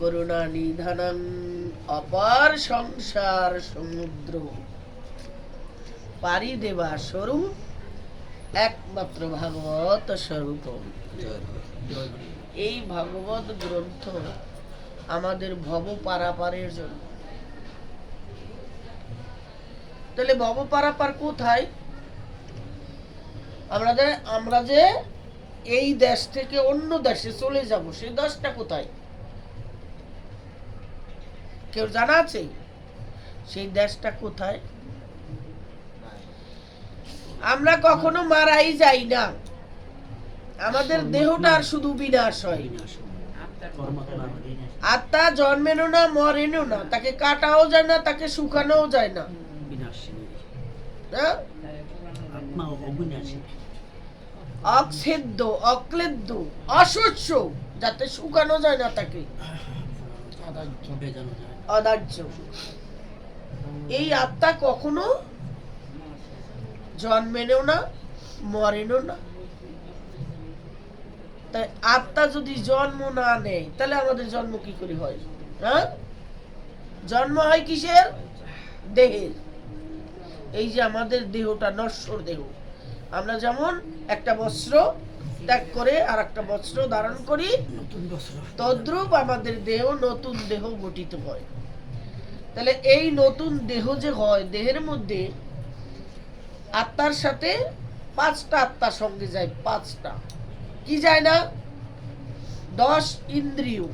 করুণা নিধানং অপার সংসার সমুদ্র। পারি দেবা স্বরূপ, একমাত্র ভাগবত এই ভাগবত গ্রন্থ আমাদের ভব পারাপারের জন্য। তাহলে ভব পারাপার কোথায়? আমরা যে আমরা যে এই দেশ থেকে অন্য দেশে চলে যাব সেই দেশটা কোথায়? কেউ জানা আছে? সেই দেশটা কোথায়? আমরা কখনো মারাই যাই না। আমাদের দেহটার শুধু বিনাশ হয়। আত্মা জন্মেনও না মরেনও না। তাকে কাটাও যায় না তাকে শুকানোও যায় না। হ্যাঁ? অক্সেদ্য অক্লেদ্য অশস্য যাতে শুকানো যায় না তাকে। অদার্য এই আত্মা কখনো জন্মেনও না, মরেনও না। তাই আত্মা যদি জন্ম না নেয়, তাহলে আমাদের জন্ম কি করে হয়? হ্যাঁ? জন্ম হয় কিসের? দেহের। এই যে আমাদের দেহটা নশ্বর দেহ। আমরা যেমন একটা বস্ত্র ত্যাগ করে আর একটা বস্ত্র ধারণ করি। তদ্রূপ আমাদের দেহ নতুন দেহ গঠিত হয়। তাহলে এই নতুন দেহ যে হয়, দেহের মধ্যে আত্মার সাথে পাঁচটা আত্মার সঙ্গে যায়, পাঁচটা। কি যায় না? দশ ইন্দ্রিয়,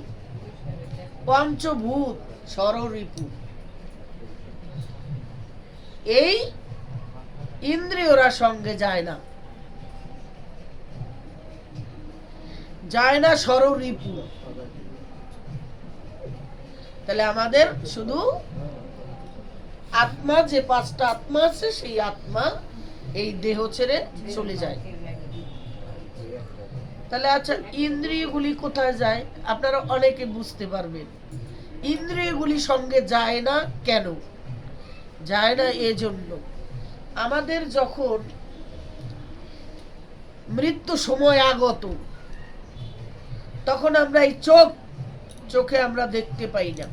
পঞ্চভূত সররিপু এই ইন্দ্রিয়রা সঙ্গে যায় না। যায় না সররিপু তাহলে আমাদের শুধু আত্মা, যে পাঁচটা আত্মা আছে, সেই আত্মা এই দেহ ছেড়ে চলে যায়। তাহলে আচ্ছা ইন্দ্রিয়গুলি কোথায় যায়? আপনারা অনেকে বুঝতে পারবেন। ইন্দ্রিয়গুলি সঙ্গে যায় না কেন? যায় না এজন্য। আমাদের যখন মৃত্যু সময় আগত তখন আমরা এই চোখ চোখে আমরা দেখতে পাই না।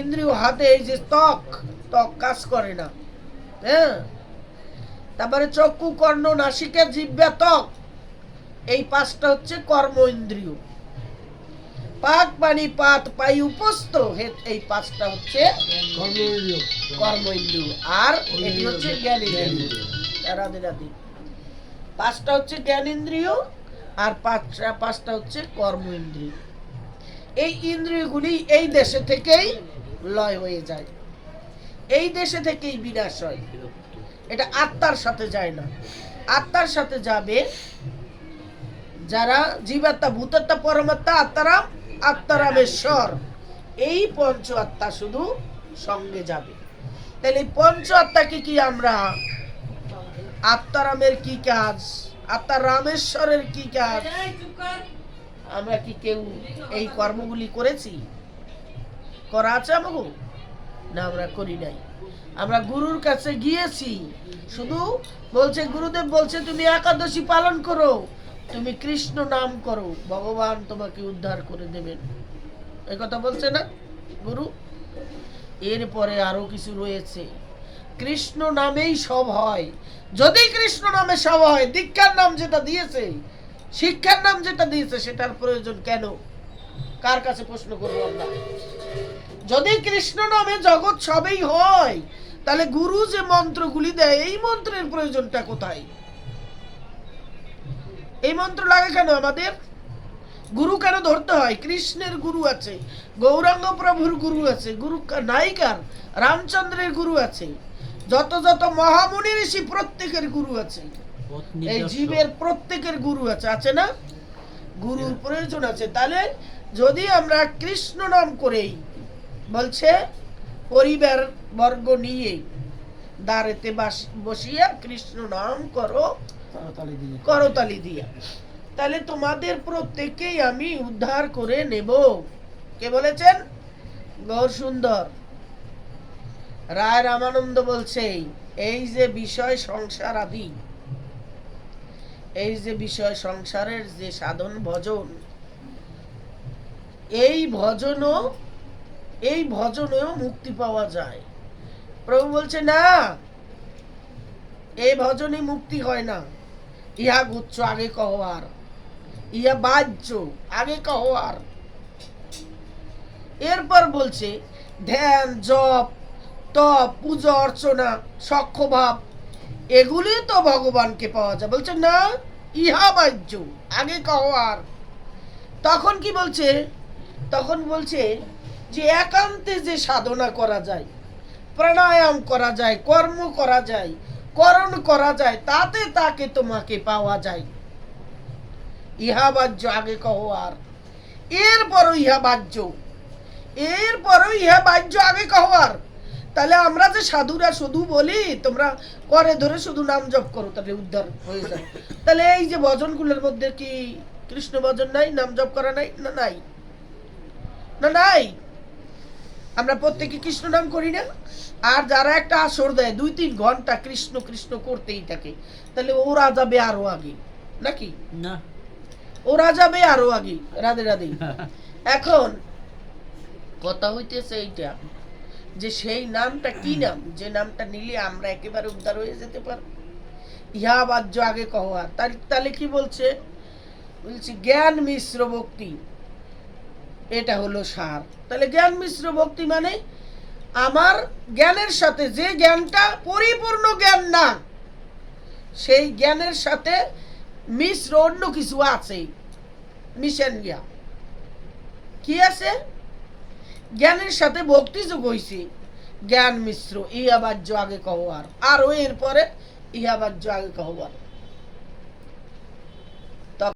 ইন্দ্রিয় হাতে এই যে ত্বক ত্বক কাজ করে না। হ্যাঁ? তারপরে চক্ষু কর্ণ নাসিকা জিব্বা ত্বক। এই পাঁচটা হচ্ছে কর্ম ইন্দ্রিয়। পাক পানি পাত পাই উপস্থ এই পাঁচটা হচ্ছে কর্ম ইন্দ্রিয়। আর এটি হচ্ছে জ্ঞান ইন্দ্রিয়। রাধে রাধে। পাঁচটা হচ্ছে জ্ঞান ইন্দ্রিয় আর পাঁচটা পাঁচটা হচ্ছে কর্ম ইন্দ্রিয়। এই ইন্দ্রিয়গুলি এই দেশে থেকেই লয় হয়ে যায়। এই দেশে থেকেই বিনাশ হয়। এটা আত্মার সাথে যায় না। আত্মার সাথে যাবে যারা জীবাত্মা, ভূতাত্মা, পরমাত্মা আত্মারাম আত্মারামেশ্বর এই পঞ্চ আত্মা শুধু সঙ্গে যাবে। তাহলে পঞ্চ আত্মাকে কি আমরা? আত্মারামের কি কাজ? আত্মা রামেশ্বরের কি কাজ আমরা কি কেউ এই কর্মগুলি করেছি? করা আছে আমাকে না আমরা করি নাই। আমরা গুরুর কাছে গিয়েছি। শুধু বলছে গুরুদেব বলছে তুমি একাদশী পালন করো। তুমি কৃষ্ণ নাম করো। ভগবান তোমাকে উদ্ধার করে দেবেন। এই কথা বলছে না গুরু? এরপরে আরও কিছু রয়েছে। কৃষ্ণ নামেই সব হয়। যদি কৃষ্ণ নামে সব হয়, দীক্ষার নাম যেটা দিয়েছে, শিক্ষার নাম যেটা দিয়েছে, সেটার প্রয়োজন কেন? কার কাছে প্রশ্ন করব আমরা? যদি কৃষ্ণ নামে জগৎ সবই হয়, তাহলে গুরু যে মন্ত্রগুলি দেয়, এই মন্ত্রের প্রয়োজনটা কোথায়? এই মন্ত্র লাগে কেন আমাদের? গুরু কেন ধরতে হয়? কৃষ্ণের গুরু আছে, গৌরাঙ্গ প্রভুর গুরু আছে, গুরু নায়িকার, রামচন্দ্রের গুরু আছে। যত যত মহামুনি ঋষি প্রত্যেকের গুরু আছে। এই জীবের প্রত্যেকের গুরু আছে। আছে না? গুরুর প্রয়োজন আছে। তাহলে যদি আমরা কৃষ্ণ নাম করেই বলছে পরিবার বর্গ নিয়ে দাঁড়েতে বাস- বসিয়া কৃষ্ণ নাম করো করতালি দিয়া। তাহলে তোমাদের প্রত্যেককেই আমি উদ্ধার করে নেব। কে বলেছেন? গৌর সুন্দর রায় রামানন্দ বলছে, এই যে বিষয় সংসার আদি এই যে বিষয় সংসারের যে সাধন ভজন, এই ভজনও, এই ভজনেও মুক্তি পাওয়া যায়। প্রভু বলছে, না এই ভজনে মুক্তি হয় না। ইহা গুচ্ছ, আগে কহ আর। ইহা বাহ্য, আগে কহ আর। এরপর বলছে, ধ্যান, জপ তপ, পূজা, অর্চনা, সক্ষভাব, এগুলি তো ভগবানকে পাওয়া যায়। বলছে, না, ইহা বাহ্য, আগে কহ আর। তখন কি বলছে? তখন বলছে যে, একান্তে যে সাধনা করা যায়, প্রাণায়াম করা যায়, কর্ম করা যায়, করণ করা যায়, তাতে তাকে তোমাকে পাওয়া যায়। ইহা বাহ্য, আগে কহ আর। এরপরও ইহা বাহ্য, এরপরও ইহা বাহ্য, আগে কহ আর। তাহলে আমরা যে সাধুরা শুধু বলি তোমরা করে ধরে শুধু নাম জপ করো তাহলে উদ্ধার হয়ে যায়। তাহলে এই যে ভজনগুলোর মধ্যে কি কৃষ্ণ ভজন নাই নাম জপ করা নাই? না নাই। না নাই। আমরা প্রত্যেকে কৃষ্ণ নাম করি না। আর যারা একটা আসর দেয় দুই তিন ঘণ্টা কৃষ্ণ কৃষ্ণ করতেই থাকে। তাহলে ওরা যাবে আরও আগে নাকি? না। ওরা যাবে আরও আগে রাধে রাধে। এখন কথা হইতেছে এইটা যে সেই নামটা কি নাম? যে নামটা নিলে আমরা একেবারে উদ্ধার হয়ে যেতে পারব। ইহা বাহ্য আগে কহা। তার তাহলে কি বলছে? বলছি, জ্ঞান মিশ্র ভক্তি। এটা হলো সার। তাহলে জ্ঞান মিশ্র ভক্তি মানে আমার জ্ঞানের সাথে যে জ্ঞানটা পরিপূর্ণ জ্ঞান না, সেই জ্ঞানের সাথে মিশ্র অন্য কিছু আছে। মিশন গিয়া। কি আছে? জ্ঞানের সাথে ভক্তি যোগ হয়েছি জ্ঞান মিশ্র ইহা বাহ্য আগে কহ আর। এরপরে ইহা বাহ্য আগে কহবার